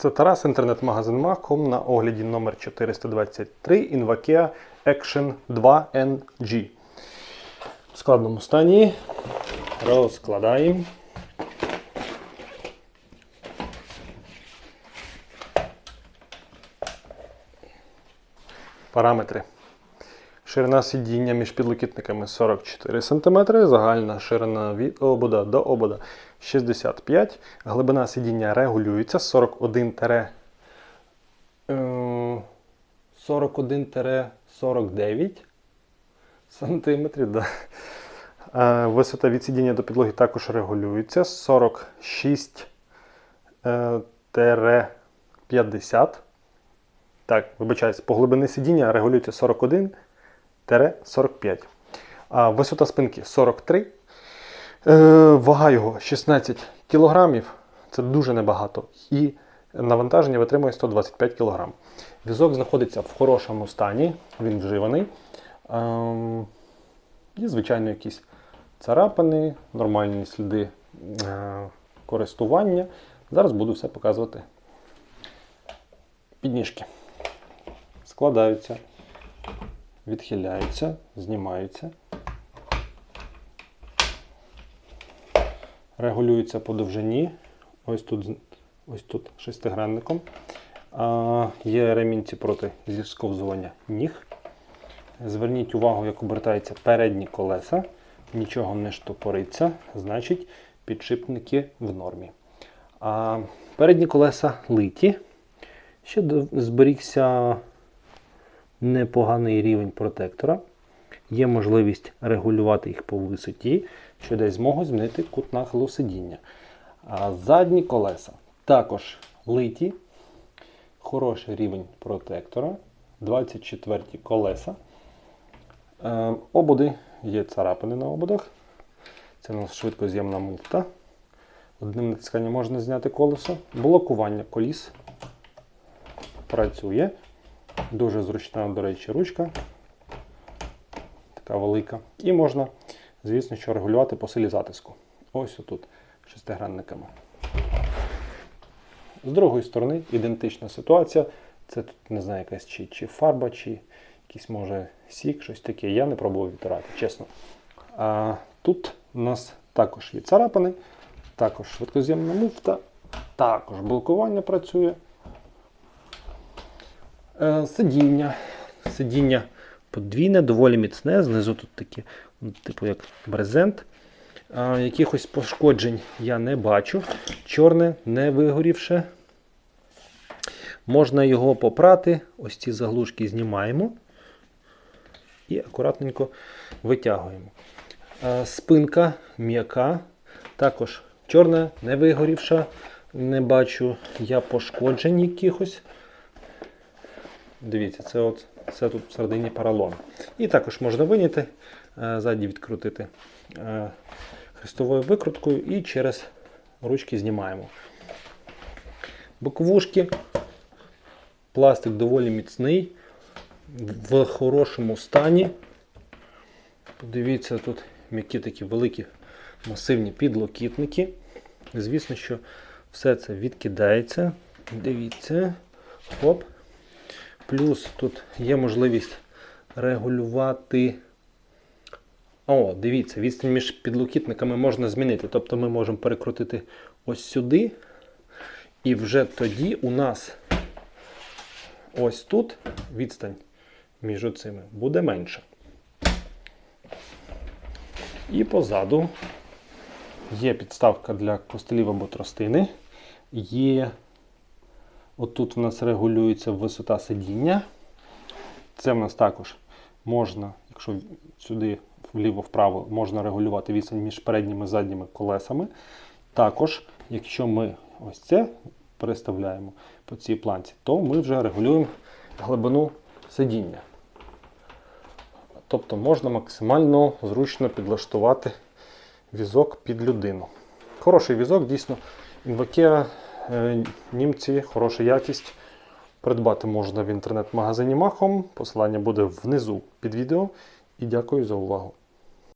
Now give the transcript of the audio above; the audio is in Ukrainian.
Це Тарас, інтернет-магазин Macom на огляді номер 423 Invacea Action 2 NG. В складному стані розкладаємо. Параметри. Ширина сидіння між підлокітниками 44 см, загальна ширина від обода до обода 65 Глибина сидіння регулюється 41 41-49 сантиметрів. Да. Е, Висота від сидіння до підлоги також регулюється 46 е, 50. Так, вибачаюсь, по глибини сидіння регулюється 41 45. А висота спинки 43. Е, вага його 16 кг. Це дуже небагато. І навантаження витримує 125 кг. Візок знаходиться в хорошому стані, він вживаний. Ем, є, звичайно, якісь царапини, нормальні сліди е, користування. Зараз буду все показувати. Підніжки складаються відхиляються, знімаються, регулюються по довжині. Ось тут ось тут шестигранником. А, Є ремінці проти зісковзування ніг. Зверніть увагу, як обертаються передні колеса, нічого не штопориться, значить підшипники в нормі. А Передні колеса литі. Ще зберігся непоганий рівень протектора. Є можливість регулювати їх по висоті, що дасть змогу змінити кут нахилу сидіння. А задні колеса також литі, хороший рівень протектора, 24 колеса. Е, ободи, є царапини на ободах. Це у нас швидкоз'ємна муфта. Одним натисканням можна зняти колесо. Блокування коліс працює. Дуже зручна, до речі, ручка. Така велика. І можна, звісно, що регулювати по силі затиску. Ось отут, шестигранниками. З другої сторони, ідентична ситуація. Це тут, не знаю, якась чи, чи фарба, чи якийсь, може, сік, щось таке. Я не пробував відтирати, чесно. А Тут у нас також є царапини, також швидкоз'ємна муфта, також блокування працює. Е, Сидіння. Сидіння подвійне, доволі міцне. Знизу тут таке, ну, типу як брезент. А, Якихось пошкоджень я не бачу. Чорне, не вигорівше. Можна його попрати. Ось ці заглушки знімаємо і акуратненько витягуємо. Спинка м'яка. Також чорна, не вигорівша. Не бачу я пошкоджень якихось. Дивіться, це от, це тут всередині поролон. І також можна виняти, е, ззаді відкрутити е, хрестовою викруткою і через ручки знімаємо. Боковушки. Пластик доволі міцний, в хорошому стані. Подивіться, тут м'які такі великі масивні підлокітники. Звісно, що все це відкидається. Дивіться. Хоп. Плюс тут є можливість регулювати. О, дивіться, відстань між підлокітниками можна змінити. Тобто ми можемо перекрутити ось сюди. І вже тоді у нас ось тут відстань між оцими буде менша. І позаду є підставка для костелів або тростини. Є Отут у нас регулюється висота сидіння. Це в нас також можна, якщо сюди вліво-вправо, можна регулювати відстань між передніми і задніми колесами. Також, якщо ми ось це переставляємо по цій планці, то ми вже регулюємо глибину сидіння. Тобто можна максимально зручно підлаштувати візок під людину. Хороший візок, дійсно, Е, німці, хороша якість. Придбати можна в інтернет-магазині Махом. Посилання буде внизу під відео. І дякую за увагу.